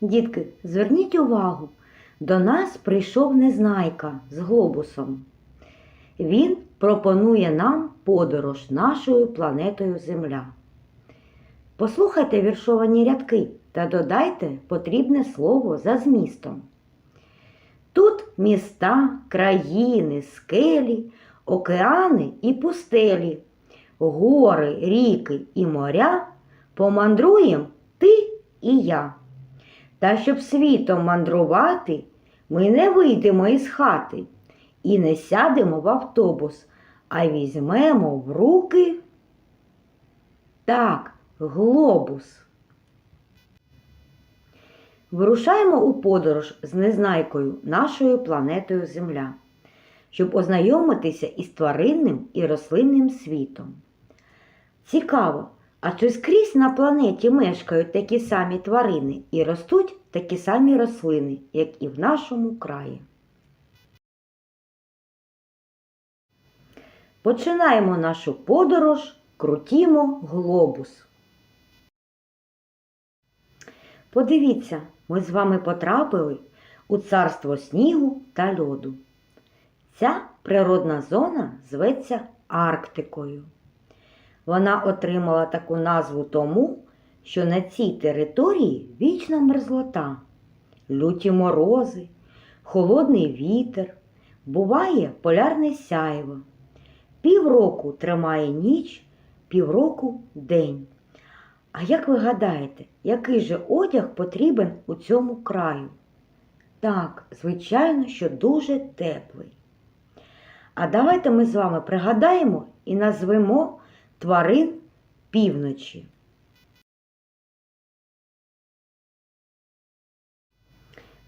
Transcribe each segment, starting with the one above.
Дітки, зверніть увагу, до нас прийшов незнайка з глобусом. Він пропонує нам подорож нашою планетою Земля. Послухайте віршовані рядки та додайте потрібне слово за змістом. Тут міста, країни, скелі, океани і пустелі, гори, ріки і моря помандруєм ти і я. Та щоб світом мандрувати, ми не вийдемо із хати і не сядемо в автобус, а візьмемо в руки так, глобус. Вирушаємо у подорож з незнайкою нашою планетою Земля, щоб ознайомитися із тваринним і рослинним світом. Цікаво, а чи скрізь на планеті мешкають такі самі тварини і ростуть такі самі рослини, як і в нашому краї? Починаємо нашу подорож, крутімо глобус. Подивіться, ми з вами потрапили у царство снігу та льоду. Ця природна зона зветься Арктикою. Вона отримала таку назву тому, що на цій території вічна мерзлота, люті морози, холодний вітер, буває полярне сяйво. Півроку тримає ніч, півроку день. А як ви гадаєте, який же одяг потрібен у цьому краю? Так, звичайно, що дуже теплий. А давайте ми з вами пригадаємо і назвемо тварин півночі.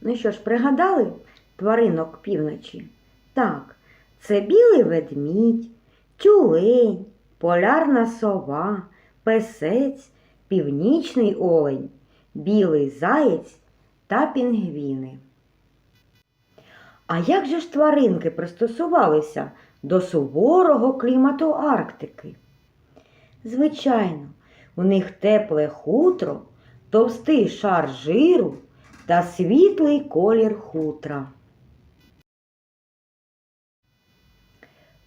Ну що ж, пригадали тваринок півночі? Так, це білий ведмідь, тюлень, полярна сова, песець, північний олень, білий заєць та пінгвіни. А як же ж тваринки пристосувалися до суворого клімату Арктики? Звичайно, у них тепле хутро, товстий шар жиру та світлий колір хутра.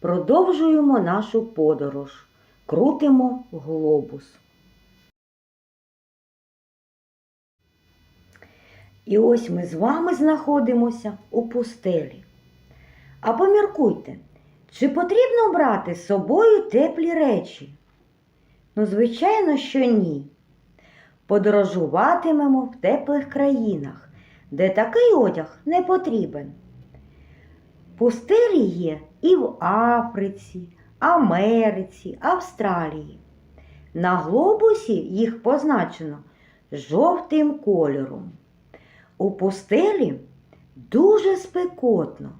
Продовжуємо нашу подорож. Крутимо глобус. І ось ми з вами знаходимося у пустелі. А поміркуйте, чи потрібно брати з собою теплі речі? Ну, звичайно, що ні. Подорожуватимемо в теплих країнах, де такий одяг не потрібен. Пустелі є і в Африці, Америці, Австралії. На глобусі їх позначено жовтим кольором. У пустелі дуже спекотно,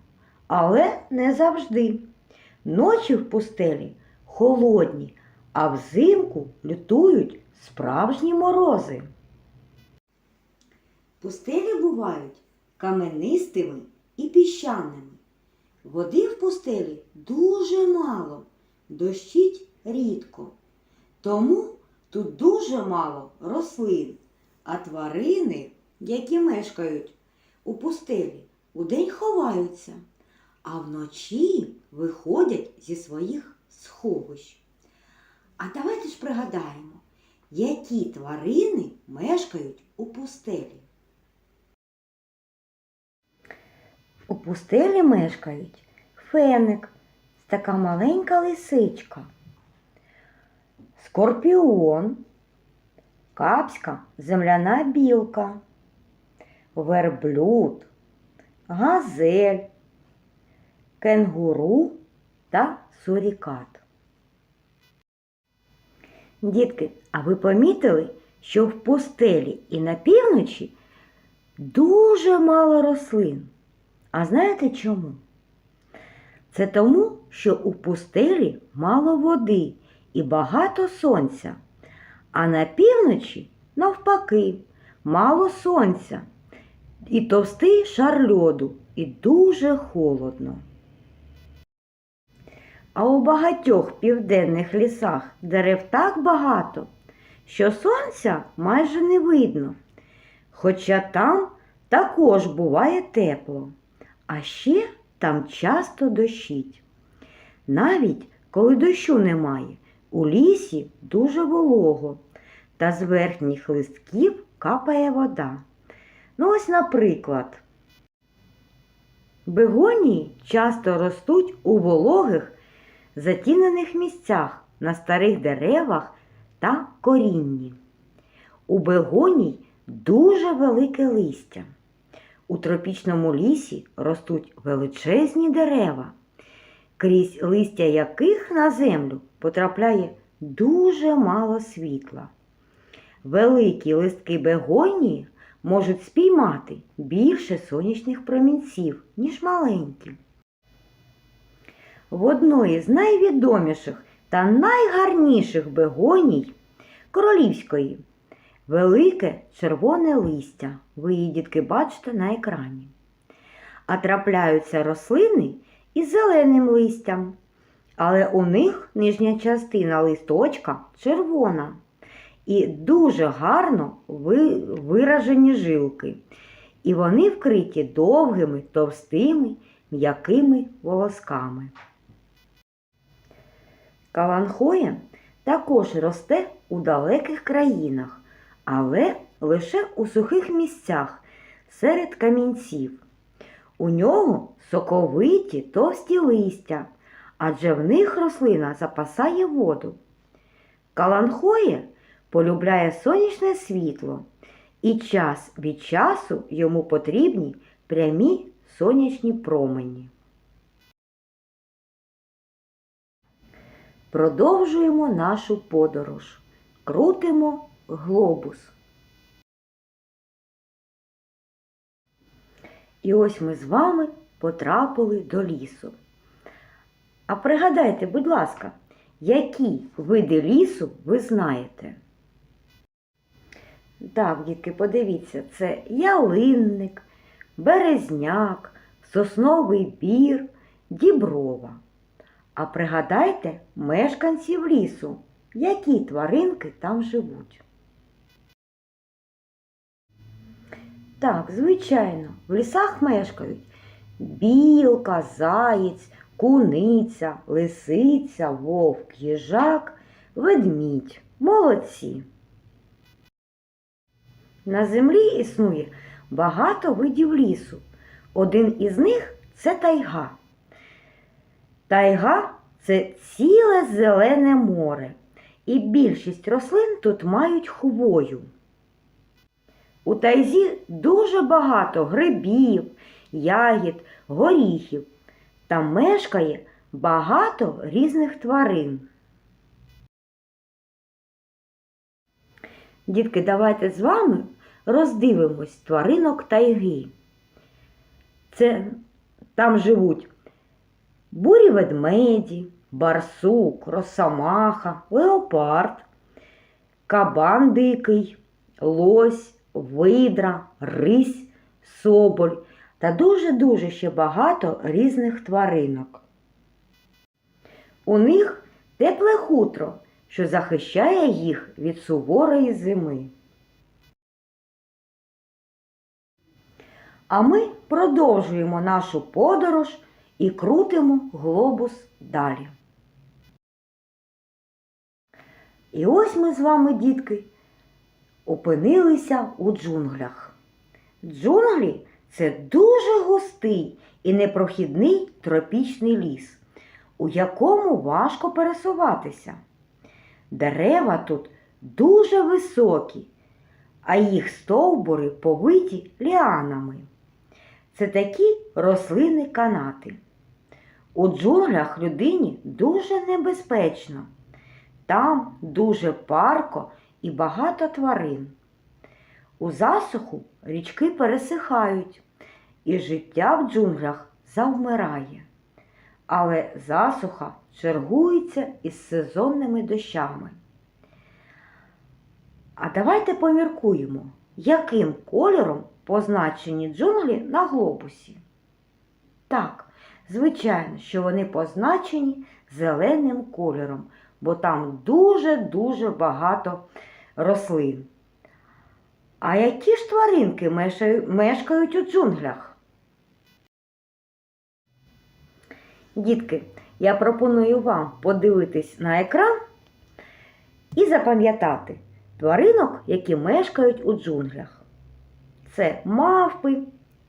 але не завжди. Ночі в пустелі холодні, а взимку лютують справжні морози. Пустелі бувають каменистими і піщаними. Води в пустелі дуже мало, дощить рідко. Тому тут дуже мало рослин, а тварини, які мешкають у пустелі, удень ховаються, а вночі виходять зі своїх сховищ. А давайте ж пригадаємо, які тварини мешкають у пустелі. У пустелі мешкають феник, така маленька лисичка, скорпіон, капська земляна білка, верблюд, газель, кенгуру та сурікат. Дітки, а ви помітили, що в пустелі і на півночі дуже мало рослин? А знаєте чому? Це тому, що у пустелі мало води і багато сонця, а на півночі, навпаки, мало сонця і товстий шар льоду, і дуже холодно. А у багатьох південних лісах дерев так багато, що сонця майже не видно. Хоча там також буває тепло, а ще там часто дощить. Навіть коли дощу немає, у лісі дуже волого, та з верхніх листків капає вода. Ну ось, наприклад, бегонії часто ростуть у вологих, затінених місцях на старих деревах та корінні. У бегоній дуже велике листя. У тропічному лісі ростуть величезні дерева, крізь листя яких на землю потрапляє дуже мало світла. Великі листки бегонії можуть спіймати більше сонячних промінців, ніж маленькі. В одної з найвідоміших та найгарніших бегоній королівської велике червоне листя. Ви її, дітки, бачите на екрані. А трапляються рослини із зеленим листям, але у них нижня частина листочка червона і дуже гарно виражені жилки. І вони вкриті довгими, товстими, м'якими волосками. Каланхоя також росте у далеких країнах, але лише у сухих місцях серед камінців. У нього соковиті товсті листя, адже в них рослина запасає воду. Каланхоє полюбляє сонячне світло, і час від часу йому потрібні прямі сонячні промені. Продовжуємо нашу подорож. Крутимо глобус. І ось ми з вами потрапили до лісу. А пригадайте, будь ласка, які види лісу ви знаєте? Так, дітки, подивіться, це ялинник, березняк, сосновий бір, діброва. А пригадайте мешканців лісу, які тваринки там живуть. Так, звичайно, в лісах мешкають білка, заєць, куниця, лисиця, вовк, їжак, ведмідь. Молодці. На землі існує багато видів лісу. Один із них це тайга. Тайга це ціле зелене море, і більшість рослин тут мають хвою. У тайзі дуже багато грибів, ягід, горіхів та мешкає багато різних тварин. Дітки, давайте з вами роздивимось тваринок тайги. Це там живуть бурі ведмеді, барсук, росомаха, леопард, кабан дикий, лось, видра, рись, соболь та дуже-дуже ще багато різних тваринок. У них тепле хутро, що захищає їх від суворої зими. А ми продовжуємо нашу подорож і крутимо глобус далі. І ось ми з вами, дітки, опинилися у джунглях. Джунглі це дуже густий і непрохідний тропічний ліс, у якому важко пересуватися. Дерева тут дуже високі, а їх стовбури повиті ліанами. Це такі рослини канати. У джунглях людині дуже небезпечно. Там дуже парко і багато тварин. У засуху річки пересихають, і життя в джунглях завмирає. Але засуха чергується із сезонними дощами. А давайте поміркуємо, яким кольором позначені джунглі на глобусі. Так, звичайно, що вони позначені зеленим кольором, бо там дуже-дуже багато рослин. А які ж тваринки мешкають у джунглях? Дітки, я пропоную вам подивитись на екран і запам'ятати тваринок, які мешкають у джунглях. Це мавпи,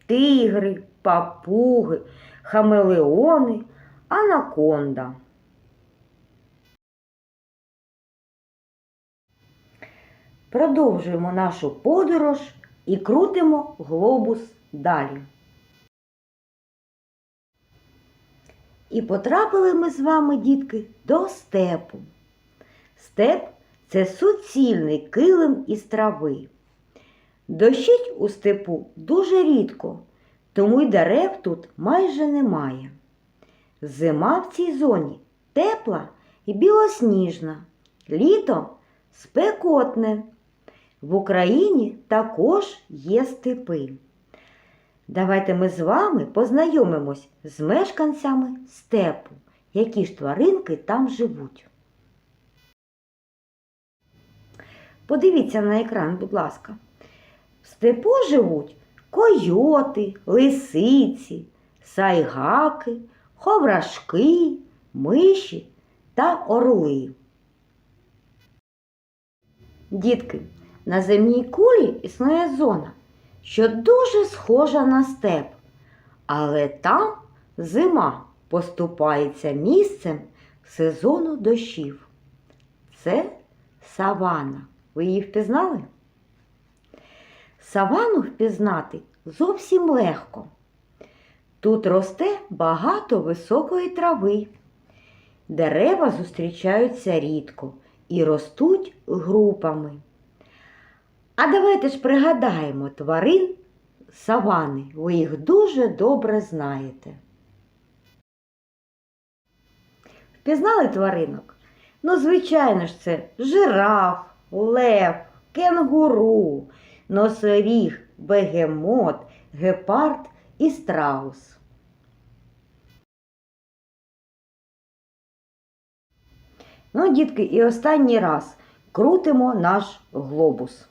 тигри, папуги, хамелеони, анаконда. Продовжуємо нашу подорож і крутимо глобус далі. І потрапили ми з вами, дітки, до степу. Степ це суцільний килим із трави. Дощить у степу дуже рідко, тому й дерев тут майже немає. Зима в цій зоні тепла і білосніжна, літо спекотне. В Україні також є степи. Давайте ми з вами познайомимось з мешканцями степу, які ж тваринки там живуть. Подивіться на екран, будь ласка. В степу живуть койоти, лисиці, сайгаки, ховрашки, миші та орли. Дітки, на земній кулі існує зона, що дуже схожа на степ, але там зима поступається місцем сезону дощів. Це савана. Ви її впізнали? Савану впізнати зовсім легко. Тут росте багато високої трави. Дерева зустрічаються рідко і ростуть групами. А давайте ж пригадаємо тварин савани, ви їх дуже добре знаєте. Впізнали тваринок? Ну, звичайно ж, це жираф, лев, кенгуру, носоріг, бегемот, гепард і страус. Ну, дітки, і останній раз крутимо наш глобус.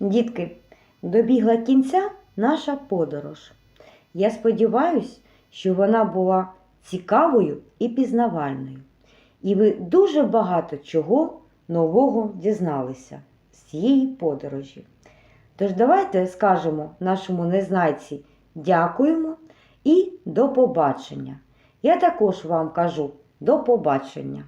Дітки, добігла кінця наша подорож. Я сподіваюся, що вона була цікавою і пізнавальною. І ви дуже багато чого нового дізналися з цієї подорожі. Тож давайте скажемо нашому незнайці дякуємо і до побачення. Я також вам кажу до побачення.